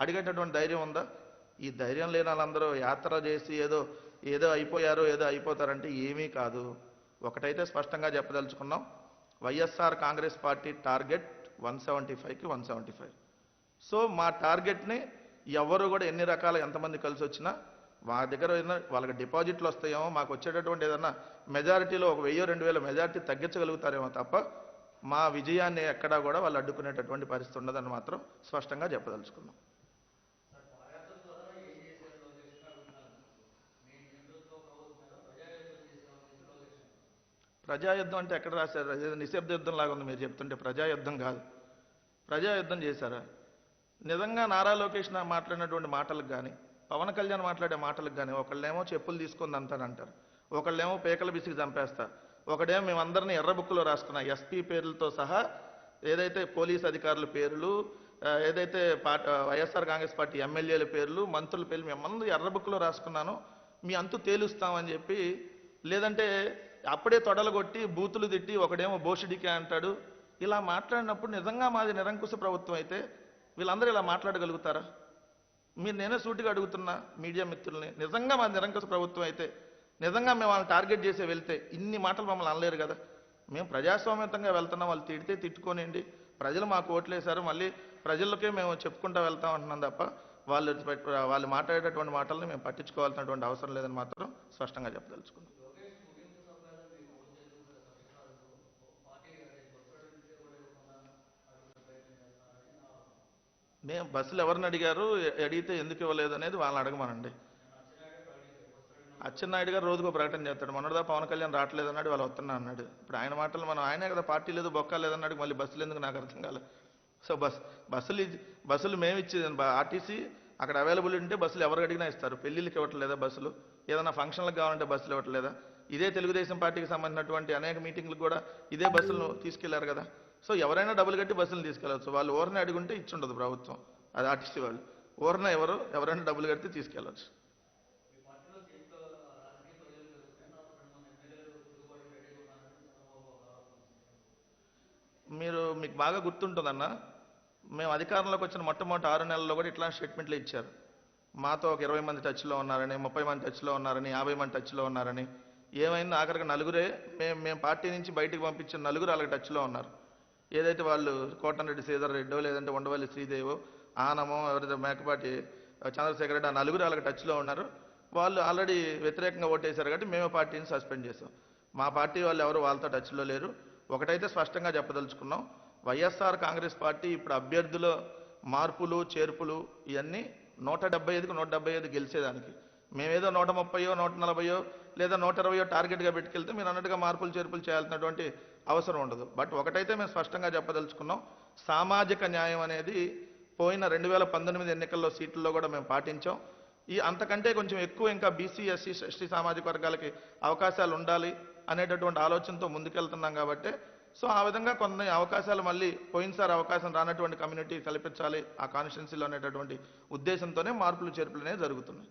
అడిగేటటువంటి ధైర్యం ఉందా? ఈ ధైర్యం లేని వాళ్ళందరూ యాత్ర చేసి ఏదో ఏదో అయిపోయారో ఏదో అయిపోతారంటే ఏమీ కాదు. ఒకటైతే స్పష్టంగా చెప్పదలుచుకున్నాం. YSR Congress party target one seventy ఫైవ్కి వన్ సెవెంటీ ఫైవ్. సో మా టార్గెట్ని ఎవరు కూడా ఎన్ని రకాల ఎంతమంది కలిసి వచ్చినా మా దగ్గర ఏదైనా వాళ్ళకి డిపాజిట్లు వస్తాయేమో మాకు వచ్చేటటువంటి ఏదన్నా మెజారిటీలో ఒక వెయ్యి రెండు వేల మెజారిటీ తగ్గించగలుగుతారేమో తప్ప మా విజయాన్ని ఎక్కడా కూడా వాళ్ళు అడ్డుకునేటటువంటి పరిస్థితి ఉండదని మాత్రం స్పష్టంగా చెప్పదలుచుకున్నాం. ప్రజాయుద్ధం అంటే ఎక్కడ రాశారు? నిశ్శబ్ద యుద్ధం లాగా ఉంది మీరు చెప్తుంటే ప్రజాయుద్ధం కాదు. ప్రజాయుద్ధం చేశారా? నిజంగా నారా లోకేష్ నా మాట్లాడినటువంటి మాటలకు కానీ పవన్ కళ్యాణ్ మాట్లాడే మాటలకు కానీ ఒకళ్ళేమో చెప్పులు తీసుకొని అంటారంటారు ఒకళ్ళేమో పేకల బిసికి చంపేస్తా ఒకడేమో మేమందరినీ ఎర్రబుక్కులో రాసుకున్న. ఎస్పీ పేర్లతో సహా ఏదైతే పోలీస్ అధికారుల పేర్లు ఏదైతే పాట వైఎస్ఆర్ కాంగ్రెస్ పార్టీ ఎమ్మెల్యేల పేర్లు మంత్రుల పేర్లు మేమందరూ ఎర్రబుక్కులో రాసుకున్నాను. మీ అంతు తేలుస్తామని చెప్పి లేదంటే అప్పుడే తొడలగొట్టి బూతులు తిట్టి ఒకడేమో భోషుడికే అంటాడు. ఇలా మాట్లాడినప్పుడు నిజంగా మాది నిరంకుశ ప్రభుత్వం అయితే వీళ్ళందరూ ఇలా మాట్లాడగలుగుతారా? మీరు నేనే సూటిగా అడుగుతున్నా మీడియా మిత్రుల్ని. నిజంగా మాది నిరంకుశ ప్రభుత్వం అయితే నిజంగా మేము వాళ్ళని టార్గెట్ చేసి వెళ్తే ఇన్ని మాటలు మమ్మల్ని అనలేరు కదా. మేము ప్రజాస్వామ్యతంగా వెళ్తున్నాం వాళ్ళు తిడితే తిట్టుకోనండి ప్రజలు మాకు ఓట్లేశారు మళ్ళీ ప్రజలకే మేము చెప్పుకుంటూ వెళ్తాం అంటున్నాం తప్ప వాళ్ళు వాళ్ళు మాట్లాడేటటువంటి మాటల్ని మేము పట్టించుకోవాల్సినటువంటి అవసరం లేదని మాత్రం స్పష్టంగా చెప్పదలుచుకున్నాం. మేము బస్సులు ఎవరిని అడిగారు? అడిగితే ఎందుకు ఇవ్వలేదు అనేది వాళ్ళని అడగమనండి. అచ్చెన్నాయుడు గారు రోజుకో ప్రకటన చేస్తాడు. మొన్నటిదా పవన్ కళ్యాణ్ రావట్లేదు అన్నాడు వాళ్ళు వస్తున్నా అన్నాడు. ఇప్పుడు ఆయన మాటలు మనం ఆయనే కదా పార్టీ లేదు బొక్క లేదన్నాడు మళ్ళీ బస్సులు ఎందుకు నాకు అర్థం కాలేదు సో బస్ బస్సులు బస్సులు మేము ఇచ్చేది ఆర్టీసీ అక్కడ అవైలబుల్ ఉంటే బస్సులు ఎవరు అడిగినా ఇస్తారు. పెళ్ళిళ్ళకి ఇవ్వట్లేదా బస్సులు? ఏదైనా ఫంక్షన్లకు కావాలంటే బస్సులు ఇవ్వట్లేదా? ఇదే తెలుగుదేశం పార్టీకి సంబంధించినటువంటి అనేక మీటింగ్లకు కూడా ఇదే బస్సులను తీసుకెళ్ళారు కదా. సో ఎవరైనా డబ్బులు కట్టి బస్సులు తీసుకెళ్ళవచ్చు వాళ్ళు ఓరనే అడుగుంటే ఇచ్చుండదు ప్రభుత్వం. అది ఆర్టీసీ వాళ్ళు. ఓరన ఎవరు ఎవరైనా డబ్బులు కడితే తీసుకెళ్ళవచ్చు మీరు మీకు బాగా గుర్తుంటుందన్న మేము అధికారంలోకి వచ్చిన మొట్టమొదటి ఆరు నెలల్లో కూడా ఇట్లాంటి స్టేట్మెంట్లు ఇచ్చారు. మాతో ఒక ఇరవై మంది టచ్లో ఉన్నారని ముప్పై మంది టచ్లో ఉన్నారని యాభై మంది టచ్లో ఉన్నారని. ఏమైంది? ఆఖరికి నలుగురే మేము మేము పార్టీ నుంచి బయటకు పంపించిన నలుగురు అలాగ టచ్లో ఉన్నారు. ఏదైతే వాళ్ళు కోటంరెడ్డి శ్రీధర్ రెడ్డో లేదంటే ఉండవల్లి శ్రీదేవో ఆనమో ఎవరైతే మేకపాటి చంద్రశేఖర్ రెడ్డి ఆ నలుగురు వాళ్ళకి టచ్లో ఉన్నారు. వాళ్ళు ఆల్రెడీ వ్యతిరేకంగా ఓటేశారు కాబట్టి మేమే పార్టీని సస్పెండ్ చేసాం మా పార్టీ వాళ్ళు ఎవరు వాళ్ళతో టచ్లో లేరు. ఒకటైతే స్పష్టంగా చెప్పదలుచుకున్నాం. వైఎస్ఆర్ కాంగ్రెస్ పార్టీ ఇప్పుడు అభ్యర్థుల మార్పులు చేర్పులు ఇవన్నీ నూట డెబ్బై ఐదుకు నూట డెబ్బై ఐదు గెలిచేదానికి. మేమేదో నూట ముప్పయో నూట నలభయో లేదా నూట ఇరవయో టార్గెట్గా పెట్టుకెళ్తే మీరు అన్నట్టుగా మార్పులు చేర్పులు చేయాల్సినటువంటి అవసరం ఉండదు. బట్ ఒకటైతే మేము స్పష్టంగా చెప్పదలుచుకున్నాం సామాజిక న్యాయం అనేది పోయిన రెండు వేల పంతొమ్మిది ఎన్నికల్లో సీట్లలో కూడా మేము పాటించాం. ఈ అంతకంటే కొంచెం ఎక్కువ ఇంకా బీసీ ఎస్సీ ఎస్టీ సామాజిక వర్గాలకి అవకాశాలు ఉండాలి అనేటటువంటి ఆలోచనతో ముందుకెళ్తున్నాం కాబట్టి. సో ఆ విధంగా కొన్ని అవకాశాలు మళ్ళీ పోయినసారి అవకాశం రానటువంటి కమ్యూనిటీ కల్పించాలి ఆ కాన్స్టిట్యున్సీలో అనేటటువంటి ఉద్దేశంతోనే మార్పులు చేర్పులు అనేవి జరుగుతున్నాయి.